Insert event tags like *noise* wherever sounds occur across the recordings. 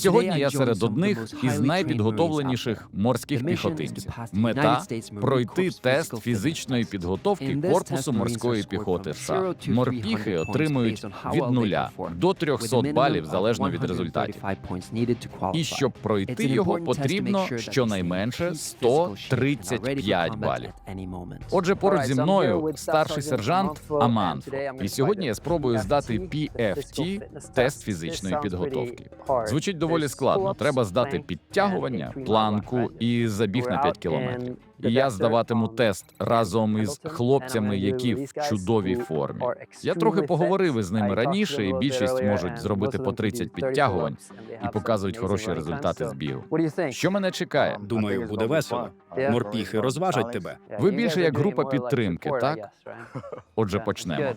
Сьогодні я серед одних із найпідготовленіших морських піхотинців. Мета пройти тест фізичної підготовки корпусу морської піхоти США. Морпіхи отримують від 0 до 300 балів залежно від результатів. І щоб пройти його, потрібно щонайменше 135 балів. Отже, поруч зі мною старший сержант Аманфо. І сьогодні я спробую здати PFT – тест фізичної підготовки. Звучить доволі складно. Треба здати підтягування, планку і забіг на 5 кілометрів. І я здаватиму тест разом із хлопцями, які в чудовій формі. Я трохи поговорив із ними раніше, і більшість можуть зробити по 30 підтягувань і показують хороші результати з бігу. Що мене чекає? Думаю, буде весело. Морпіхи розважать тебе. Ви більше як група підтримки, так? Отже, почнемо.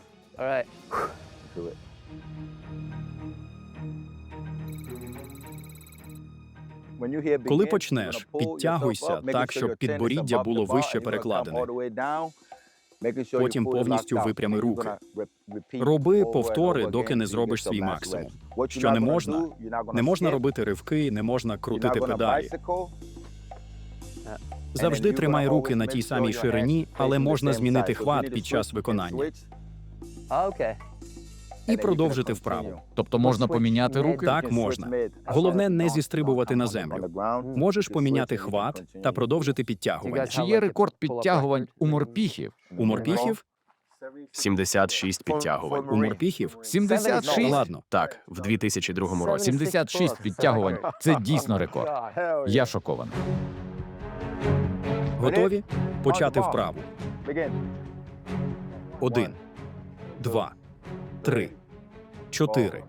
Коли почнеш, підтягуйся так, щоб підборіддя було вище перекладене. Потім повністю випрями руки. Роби повтори, доки не зробиш свій максимум. Що не можна? Не можна робити ривки, не можна крутити педалі. Завжди тримай руки на тій самій ширині, але можна змінити хват під час виконання і продовжити вправу. Тобто можна поміняти руки? Так, можна. Головне не зістрибувати на землю. Можеш поміняти хват та продовжити підтягування. Чи є рекорд підтягувань у морпіхів? У морпіхів 76 підтягувань. у морпіхів 76? ладно. Так, в 2002 році. 76 підтягувань – це дійсно рекорд. Я шокований. Готові почати вправу. Один, два, три, чотири.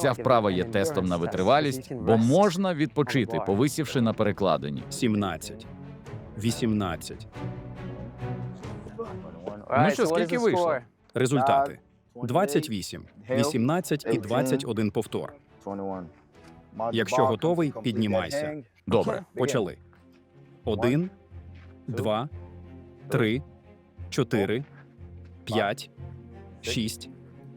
Ця вправа є тестом на витривалість, бо можна відпочити, повисівши на перекладині. 17, 18. Ну що, скільки вийшло? Результати 28, 18 і 21 повтор. Якщо готовий, піднімайся. Добре. Почали. Один, два, три, чотири, п'ять, шість,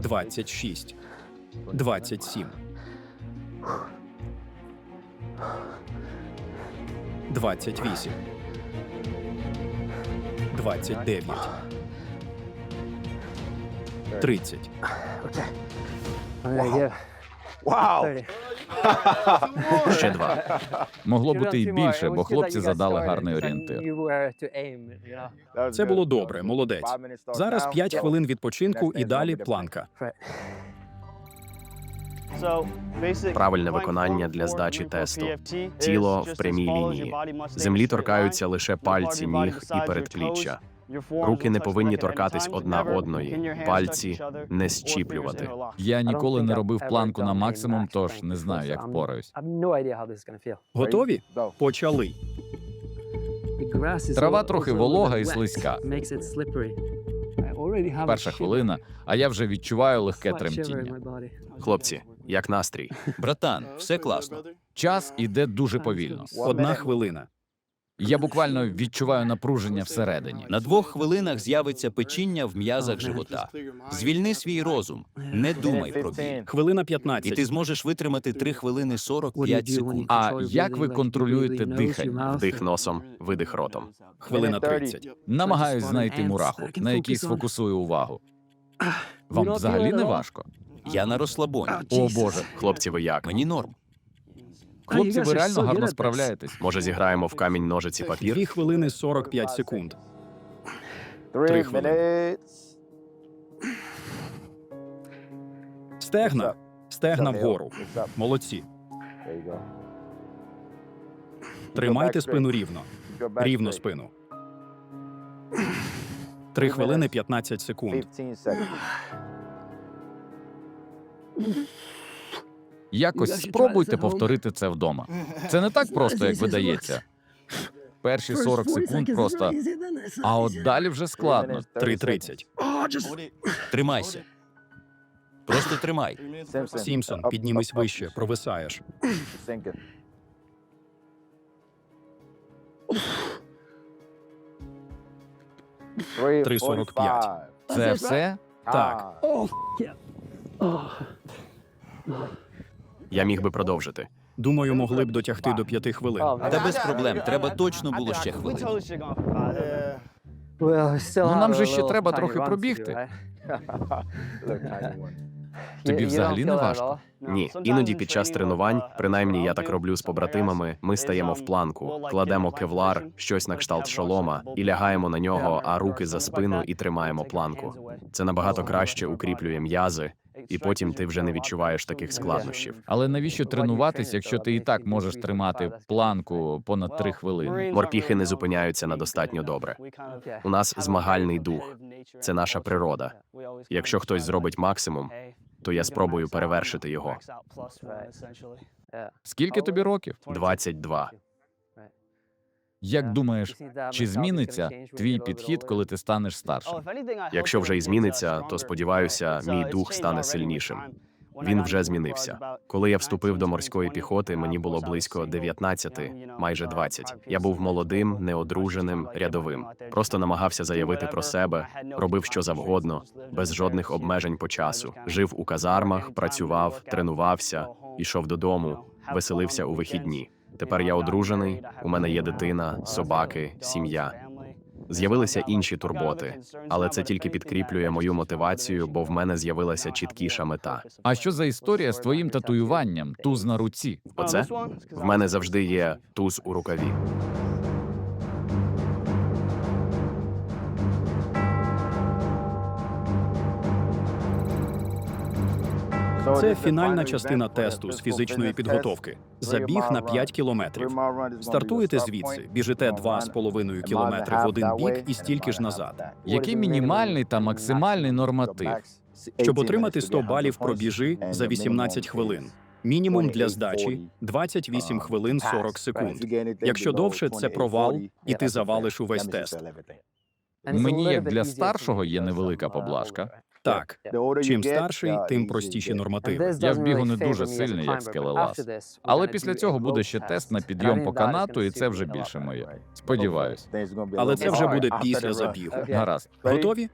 26 27 28 29 30 *laughs* Ще два. Могло бути і більше, бо хлопці задали гарний орієнтир. Це було добре, молодець. Зараз 5 хвилин відпочинку і далі планка. Правильне виконання для здачі тесту. Тіло в прямій лінії. Землі торкаються лише пальці, ніг і передпліччя. Руки не повинні торкатись одна одної, пальці не щіплювати. Я ніколи не робив планку на максимум, тож не знаю, як впораюсь. Готові? Почали. Трава трохи волога і слизька. Перша хвилина, а я вже відчуваю легке тремтіння. Хлопці, як настрій? Братан, все класно. Час іде дуже повільно. Одна хвилина. Я буквально відчуваю напруження всередині. На двох хвилинах з'явиться печіння в м'язах живота. Звільни свій розум, не думай про біль. Хвилина І ти зможеш витримати 3 хвилини 45 секунд. А як ви контролюєте дихання? Вдих носом, видих ротом. Хвилина 30. Намагаюсь знайти мураху, на якій сфокусую увагу. Вам взагалі не важко? Я на розслабоні. О боже, Хлопці, ви як? Мені норм. Хлопці, ви реально гарно справляєтесь. Може, зіграємо в камінь ножиці папір? 2 хвилини 45 секунд. Три хвилини. Стегна. Стегна вгору. Молодці. Тримайте спину рівно. Рівно спину. 3 хвилини 15 секунд. Якось спробуйте повторити це вдома. *laughs* Це не так просто, як видається. Перші 40 секунд просто, а от далі вже складно. 3.30. Тримайся. Просто тримай. Сімпсон, піднімись вище, провисаєш. Три 3.45. Це все? Так. Я міг би продовжити. Думаю, могли б дотягти до п'яти хвилин. Та без проблем. Треба точно було ще хвилину. Ну нам же ще треба трохи пробігти. Тобі *laughs* взагалі не важко? Ні, іноді під час тренувань, принаймні я так роблю з побратимами. Ми стаємо в планку, кладемо кевлар, щось на кшталт шолома, і лягаємо на нього, а руки за спину і тримаємо планку. Це набагато краще укріплює м'язи, і потім ти вже не відчуваєш таких складнощів. Але навіщо тренуватись, якщо ти і так можеш тримати планку понад три хвилини? Морпіхи не зупиняються на достатньо добре. У нас змагальний дух. Це наша природа. Якщо хтось зробить максимум, то я спробую перевершити його. Скільки тобі років? 22. Як думаєш, чи зміниться твій підхід, коли ти станеш старшим? Якщо вже і зміниться, то сподіваюся, мій дух стане сильнішим. Він вже змінився. Коли я вступив до морської піхоти, мені було близько 19, майже 20. Я був молодим, неодруженим, рядовим. Просто намагався заявити про себе, робив що завгодно, без жодних обмежень по часу. Жив у казармах, працював, тренувався, ішов додому, веселився у вихідні. Тепер я одружений, у мене є дитина, собаки, сім'я. З'явилися інші турботи, але це тільки підкріплює мою мотивацію, бо в мене з'явилася чіткіша мета. А що за історія з твоїм татуюванням туз на руці? Оце в мене завжди є туз у рукаві. Це фінальна частина тесту з фізичної підготовки. Забіг на 5 кілометрів. Стартуєте звідси, біжите 2,5 кілометри в один бік і стільки ж назад. Який мінімальний та максимальний норматив? Щоб отримати 100 балів, пробіжи за 18 хвилин. Мінімум для здачі 28 хвилин 40 секунд. Якщо довше, це провал, і ти завалиш увесь тест. Мені, як для старшого, є невелика поблажка. Так, чим старший, тим простіші нормативи. Я в бігу не дуже сильний, як скелелаз. Але після цього буде ще тест на підйом по канату, і це вже більше моє. Сподіваюсь. Але це вже буде після забігу. Гаразд. Готові?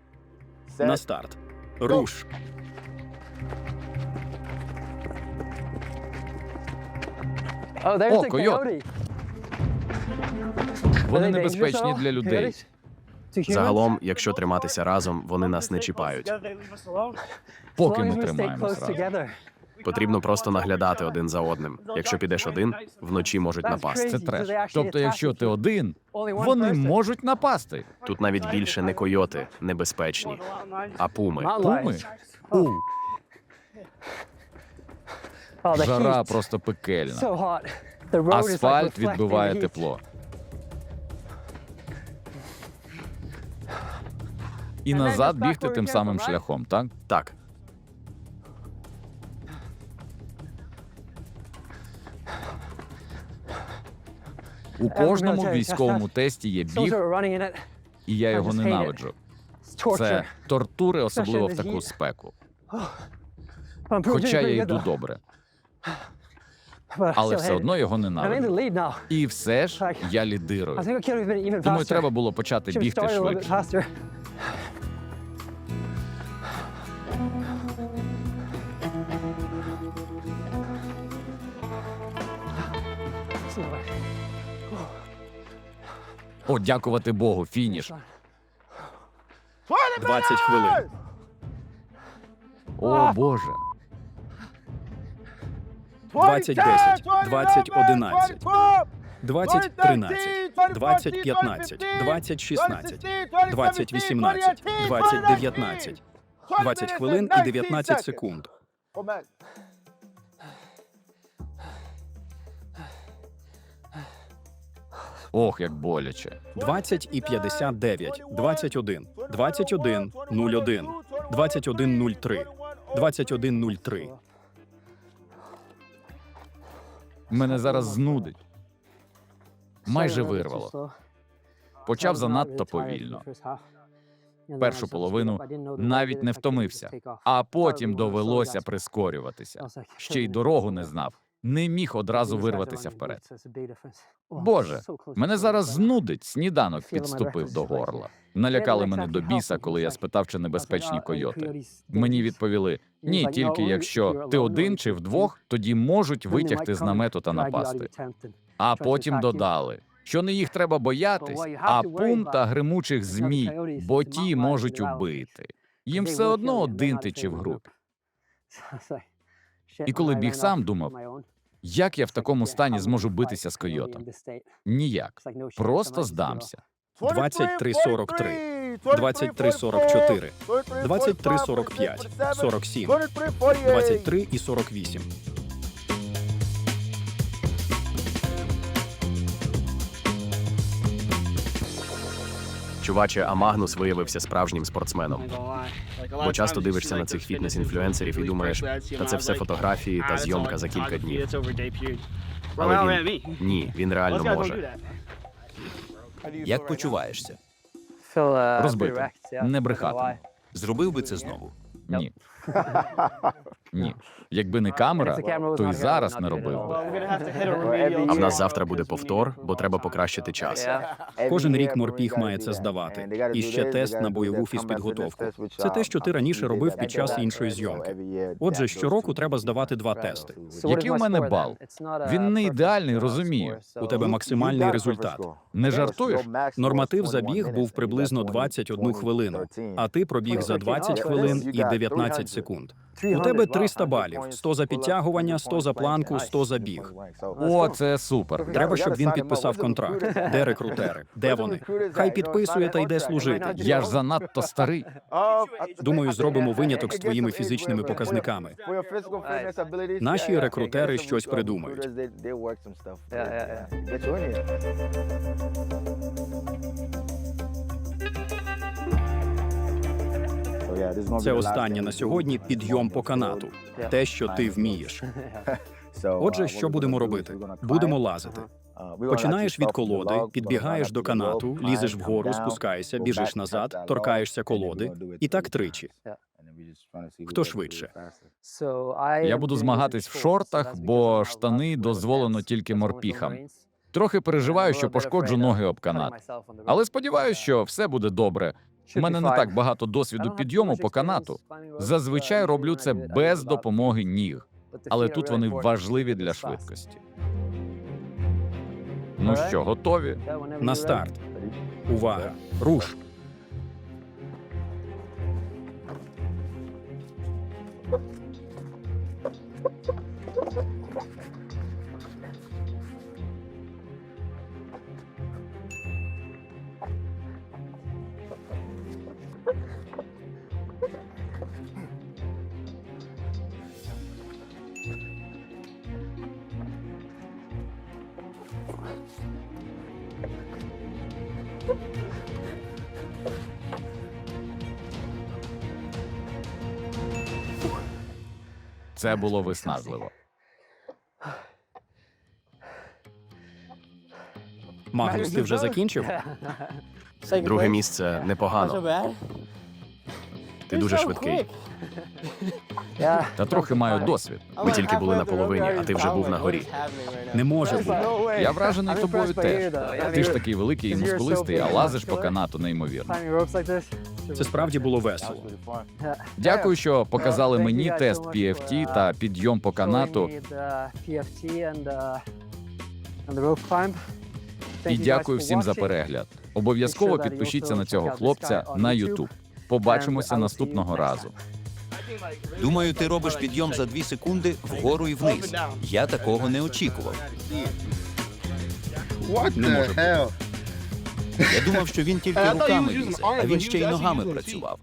На старт. Руш. О, койот! Вони небезпечні для людей. Загалом, якщо триматися разом, вони нас не чіпають. Поки ми тримаємось разом. Потрібно просто наглядати один за одним. Якщо підеш один, вночі можуть напасти. Це треш. Тобто, якщо ти один, вони можуть напасти. Тут навіть більше не койоти небезпечні, а пуми. Пуми? У, жара просто пекельна. Асфальт відбиває тепло. І назад бігти тим самим шляхом, так? Так, У кожному військовому тесті є біг, і я його ненавиджу. Це тортури, особливо в таку спеку. Хоча я йду добре, але все одно його ненавиджу. І все ж я лідирую. Думаю, треба було почати бігти швидше. О, дякувати Богу, фініш. 20 хвилин. О Боже. 20 10, 20 11, 20 13, 20 15, 20 16, 20 18, 20 19, 20 хвилин і 19 секунд. Ох, як боляче. 20 і 59, 21, 21, 01, 21, 03, 21, 03. Мене зараз знудить. Майже вирвало. Почав занадто повільно. Першу половину навіть не втомився, а потім довелося прискорюватися. Ще й дорогу не знав. Не міг одразу вирватися вперед. Боже, Мене зараз знудить. Сніданок підступив до горла. *laughs* Налякали мене до біса, коли я спитав, чи небезпечні койоти. Мені відповіли: ні, тільки якщо ти один чи вдвох, тоді можуть витягти з намету та напасти. А потім додали, що не їх треба *laughs* боятись, а пум та гримучих змій, бо ті можуть убити. Їм все одно один ти чи в групі. *laughs* І коли біг сам, думав, Як я в такому стані зможу битися з койотом? Ніяк. Просто здамся. 23-43, 23-44, 23-45, 47, 23 і 48. Чуваче, а Магнус виявився справжнім спортсменом. Бо часто дивишся на цих фітнес-інфлюенсерів і думаєш, та це все фотографії та зйомка за кілька днів. Але він *laughs* ні, він реально може. Як почуваєшся? Розбитим. Не брехатиму. Зробив би це знову. Ні. *laughs* Ні. Якби не камера, то й зараз не робив би. А в нас завтра буде повтор, бо треба покращити час. Кожен рік морпіг має це здавати. І ще тест на бойову фізпідготовку. Це те, що ти раніше робив під час іншої зйомки. Отже, щороку треба здавати два тести. Який у мене бал? Він не ідеальний, розумію. У тебе максимальний результат. Не жартуєш? Норматив забіг був приблизно 21 хвилину, а ти пробіг за 20 хвилин і 19 секунд. У тебе 300 балів: 100 за підтягування, 100 за планку, 100 за біг. О, це супер. Треба, щоб він підписав контракт. Де рекрутери? Де вони? Хай підписує та йде служити. Я ж занадто старий. Думаю, зробимо виняток з твоїми фізичними показниками. Наші рекрутери щось придумають. Це останнє на сьогодні підйом по канату. Те, що ти вмієш. *laughs* Отже, що будемо робити? Будемо лазити. Починаєш від колоди, підбігаєш до канату, лізеш вгору, спускаєшся, біжиш назад, торкаєшся колоди, і так тричі. Хто швидше? Я буду змагатись в шортах, бо штани дозволено тільки морпіхам. Трохи переживаю, що пошкоджу ноги об канат. Але сподіваюся, що все буде добре. У мене не так багато досвіду підйому по канату. Зазвичай роблю це без допомоги ніг, але тут вони важливі для швидкості. Ну що, готові? На старт. Увага! Руш! Це було виснажливо. Магнус, ти вже закінчив? Друге місце непогано. Ти дуже швидкий. Та трохи маю досвід. Ми тільки були на половині, а ти вже був на горі. Не може бути. Я вражений тобою теж. Ти ж такий великий і мускулистий, а лазиш по канату неймовірно. Це справді було весело. Дякую, що показали мені тест PFT та підйом по канату. І дякую всім за перегляд. Обов'язково підпишіться на цього хлопця на YouTube. Побачимося наступного разу. Думаю, ти робиш підйом за дві секунди вгору і вниз. Я такого не очікував. Не може бути. Я думав, що він тільки руками лізе, а він ще й ногами працював.